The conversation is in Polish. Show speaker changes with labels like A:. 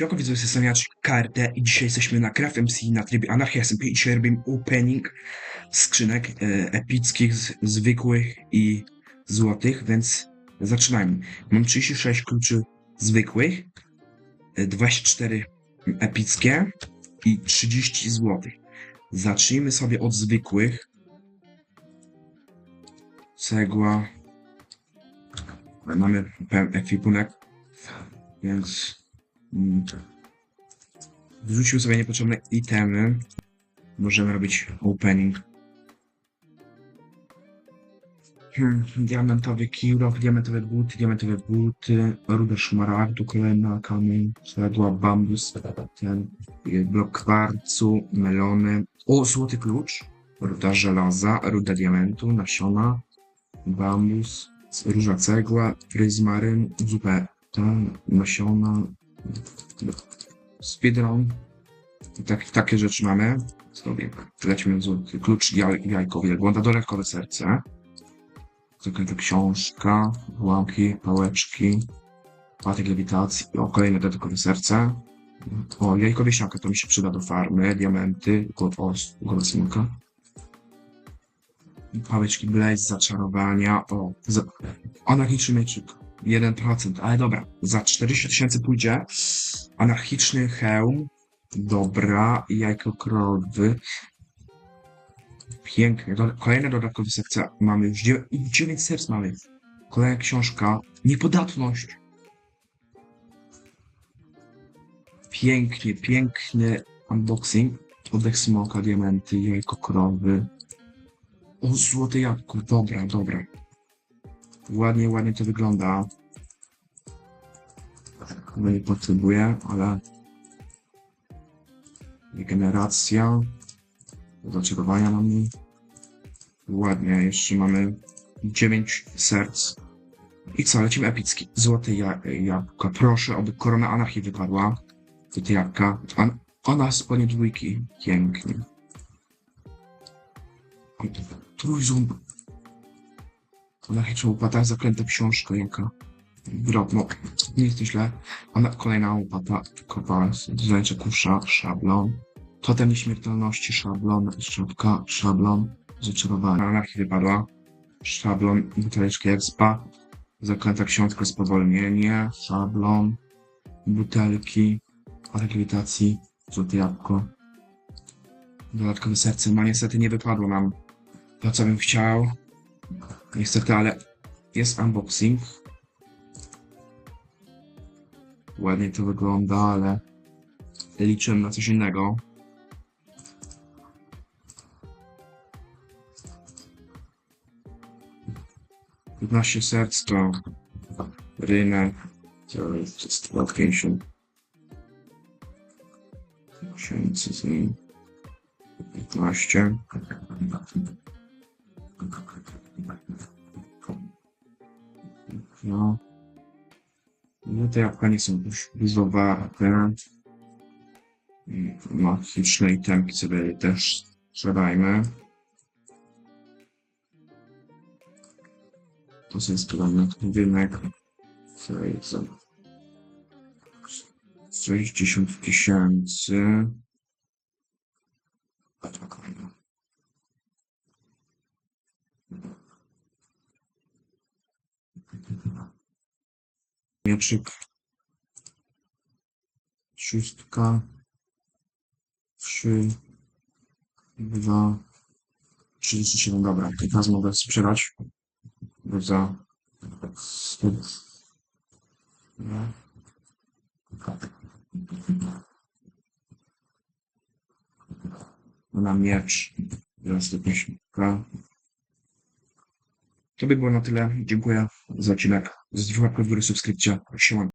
A: Siemanko widzę Sesamiacz KRT i dzisiaj jesteśmy na Craft MC na trybie Anarchia SMP i dzisiaj robimy opening skrzynek e, epickich, z, zwykłych i złotych, więc zaczynajmy. Mam 36 kluczy zwykłych, e, 24 epickie i 30 złotych. Zacznijmy sobie od zwykłych. Cegła. Mamy pełen ekwipunek, więc. Wrzucił sobie niepotrzebne itemy. Możemy robić opening. Hmm, diamentowy kirok, diamentowe buty, diamentowe buty, ruda szmaragdu, kolejna kamień, cegła, bambus, ten blok kwarcu, melony. O, złoty klucz, ruda żelaza, ruda diamentu, nasiona, bambus, róża cegła, pryzmaryn, zupę, ten, nasiona, speedrun. I tak, takie rzeczy mamy. Sobie lecimy z klucz jaj, jajkowy, wielbłąda, dodatkowe serce. Zaklęta książka, łamki, pałeczki, patyk lewitacji, o kolejne dodatkowe serce. O, jajko wieśniaka, to mi się przyda do farmy, diamenty, o smoka. Pałeczki blaze, zaczarowania, o, za, anarchiczny mieczyk. 1%, ale dobra, za 40 tysięcy pójdzie anarchiczny hełm, dobra, jajko krowy, pięknie, kolejne dodatkowe sekcje mamy już, 9 serc mamy, kolejna książka, niepodatność, pięknie, piękny unboxing, oddech smoka, diamenty, jajko krowy, o, złote jabłko, dobra, dobra, ładnie, ładnie to wygląda. Chyba nie potrzebuję, ale regeneracja, zaczarowania mamy. Ładnie, jeszcze mamy 9 serc. I co, lecimy epicki. Złote ja jabłka. Proszę, aby korona anarchii wypadła. Złote jabłka. An ona spodnie dwójki. Pięknie. Trójząb. Anarchiczna łopata, zaklęta książka jaka. Drop, no, nie jest to źle. Ona, kolejna łopata, kopa, zdjęcie kusza, szablon. Totem nieśmiertelności, szablon, szczotka, szablon, zaczarowania. Anarchii wypadła. Szablon, buteleczki expa. Zaklęta książka, spowolnienie, szablon, butelki, parek lewitacji, złote jabłko. Dodatkowe serce, no niestety nie wypadło nam to, co bym chciał. Niestety, ale jest unboxing. Ładnie to wygląda, ale liczyłem na coś innego. Piętnaście serc to rynek. To jest 50 tysięcy z nim. 15. No. No te jabłka nie są już dużo warte. Magiczne itemki sobie też sprzedajmy. To jest podobny rynek. Za 60 tysięcy. Mieczyk. Szóstka. Trzy. Dwa. 37, dobra. I teraz mogę sprzedać. Za. Na miecz. 150. To by było na tyle. Dziękuję za odcinek. Z dwóch łapek w górę subskrypcja. Siema.